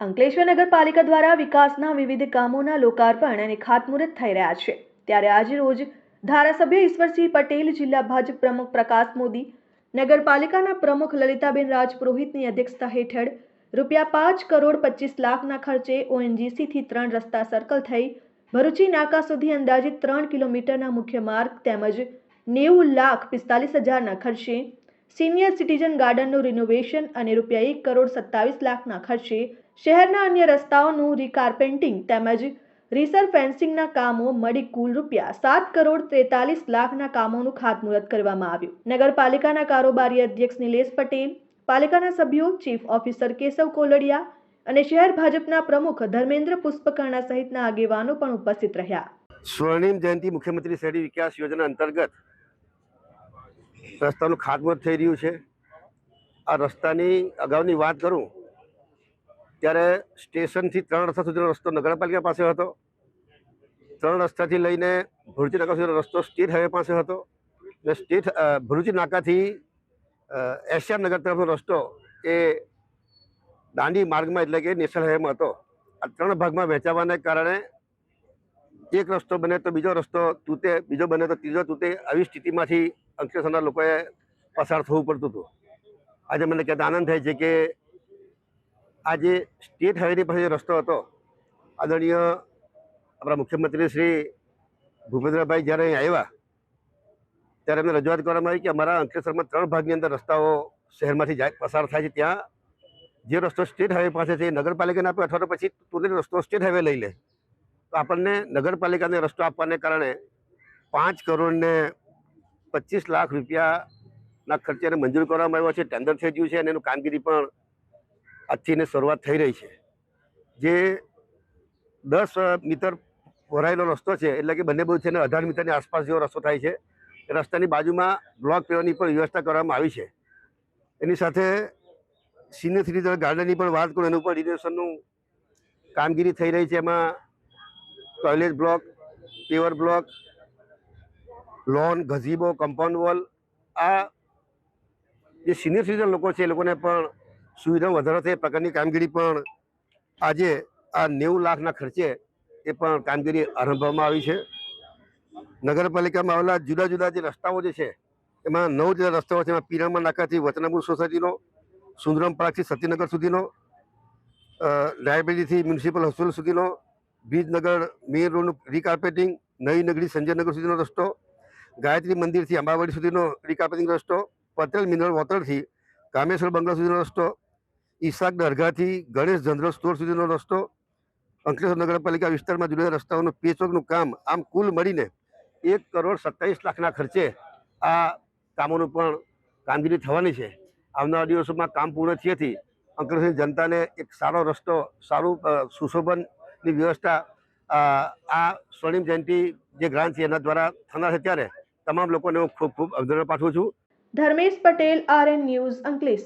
અંકલેશ્વર નગરપાલિકા દ્વારા વિકાસના વિવિધ કામોના લોકાર્પણ અને ખાતમુહૂર્ત થઈ રહ્યા છે. ત્યારે આજે રોજ ધારાસભ્ય ઈશ્વરસિંહ પટેલ, જિલ્લા ભાજપ પ્રમુખ પ્રકાશ મોદી, નગરપાલિકાના પ્રમુખ લલિતાબેન રાજપુરોહિતની અધ્યક્ષતા હેઠળ રૂપિયા પાંચ કરોડ પચીસ લાખના ખર્ચે ઓએનજીસીથી ત્રણ રસ્તા સર્કલ થઈ, ભરૂચી નાકા સુધી અંદાજિત ત્રણ કિલોમીટરના મુખ્ય માર્ગ તેમજ નેવું લાખ પિસ્તાલીસ હજારના ખર્ચે સિનિયર સિટીઝન ગાર્ડનનું રિનોવેશન અને રૂપિયા એક કરોડ સત્તાવીસ લાખના ખર્ચે શહેરના અન્ય રસ્તાઓનું રીકાર્પેન્ટિંગ તેમજ રીસર ફેન્સિંગના કામો મળી કુલ રૂપિયા સાત કરોડ ત્રેતાલીસ લાખના કામોનું ખાતમુહૂર્ત કરવામાં આવ્યું. નગરપાલિકાના કારોબારી અધ્યક્ષ નિલેશ પટેલ, પાલિકાના સભ્યો ચીફ ઓફિસર કેશવ કોલડિયા અને શહેર ભાજપના પ્રમુખ ધર્મેન્દ્ર પુષ્પકર્ણા સહિતના આગેવાનો પણ ઉપસ્થિત રહ્યા. સ્વર્ણિમ જયંતિ મુખ્યમંત્રી શહેરી વિકાસ યોજના અંતર્ગત રસ્તાનું ખાતમુહૂર્ત થઈ રહ્યું છે. આ રસ્તાની અગાઉની વાત કરું ત્યારે સ્ટેશનથી ત્રણ રસ્તા સુધીનો રસ્તો નગરપાલિકા પાસે હતો. ત્રણ રસ્તાથી લઈને ભરૂચી નાકા સુધીનો રસ્તો સ્ટેટ હાઈવે પાસે હતો. અને સ્ટેટ ભરૂચી નાકાથી એશિયા નગર તરફનો રસ્તો એ દાંડી માર્ગમાં એટલે કે નેશનલ હાઈવેમાં હતો. આ ત્રણ ભાગમાં વહેંચાવાને કારણે એક રસ્તો બને તો બીજો રસ્તો તૂટે, બીજો બને તો ત્રીજો તૂટે આવી સ્થિતિમાંથી અંકલેશ્વરના લોકોએ પસાર થવું પડતું હતું. આજે મને કહેતા આનંદ થાય છે કે આ જે સ્ટેટ હાઈવેની પાસે રસ્તો હતો, આદરણીય આપણા મુખ્યમંત્રી શ્રી ભૂપેન્દ્રભાઈ જ્યારે અહીં આવ્યા, ત્યારે એમને રજૂઆત કરવામાં આવી કે અમારા અંકલેશ્વરમાં ત્રણ ભાગની અંદર રસ્તાઓ શહેરમાંથી જાય, પસાર થાય છે. ત્યાં જે રસ્તો સ્ટેટ હાઈવે પાસે છે એ નગરપાલિકાને આપે અથવા તો પછી તુરંત રસ્તો સ્ટેટ હાઈવે લઈ લે. તો આપણને નગરપાલિકાને રસ્તો આપવાને કારણે પાંચ કરોડને પચીસ લાખ રૂપિયાના ખર્ચેને મંજૂર કરવામાં આવ્યો છે, ટેન્ડર થઈ ગયું છે અને એનું કામગીરી પણ આજથી એને શરૂઆત થઈ રહી છે. જે દસ મીટર ભરાયેલો રસ્તો છે, એટલે કે બંને બધું છે ને અઢાર મીટરની આસપાસ જેવો રસ્તો થાય છે રસ્તાની બાજુમાં બ્લોક પીવાની પણ વ્યવસ્થા કરવામાં આવી છે. એની સાથે સિનિયર સિટીઝન ગાર્ડનની પણ વાત કરું, એનું પણ રિનોવેશનનું કામગીરી થઈ રહી છે એમાં. Toilet block, paver block, lawn gazebo compound wall, આ જે સિનિયર સિટીઝન લોકો છે, એ લોકોને પણ સુવિધા વધારો થાય એ પ્રકારની કામગીરી પણ આજે આ નેવું લાખના ખર્ચે એ પણ કામગીરી આરંભવામાં આવી છે. નગરપાલિકામાં આવેલા જુદા જુદા જે રસ્તાઓ જે છે, એમાં નવ જેટલા રસ્તાઓ છે. એમાં પીરામા નાકાથી વતનાપુર સોસાયટીનો, સુંદરમ પાર્કથી સતીનગર સુધીનો લાયબ્રેરીથી મ્યુનિસિપલ હોસ્પિટલ સુધીનો, બીજનગર મેઇન રોડનું રીકાર્પેટિંગ, નવી નગરી સંજયનગર સુધીનો રસ્તો, ગાયત્રી મંદિરથી અંબાવાડી સુધીનો રીકાર્પેટિંગ રસ્તો, પટેલ મિનરલ વોટરથી કામેશ્વર બંગલા સુધીનો રસ્તો ઈશાક દરગાહથી ગણેશ જનરલ સ્ટોર સુધીનો રસ્તો, અંકલેશ્વર નગરપાલિકા વિસ્તારમાં જુદા રસ્તાઓનું પેચવર્કનું કામ, આમ કુલ મળીને એક કરોડ સત્તાવીસ લાખના ખર્ચે આ કામોનું પણ કામગીરી થવાની છે. આવનારા દિવસોમાં કામ પૂર્ણ થયેથી અંકલેશ્વરની જનતાને એક સારો રસ્તો, સારું સુશોભનની વ્યવસ્થા આ સ્વર્ણિમ જયંતિ જે ગ્રાન્ટ છે એના દ્વારા થનાર છે ત્યારે તમામ લોકોને હું ખૂબ ખૂબ અભિનંદન પાઠવું છું. Dharmesh Patel R N news, Ankleshwar.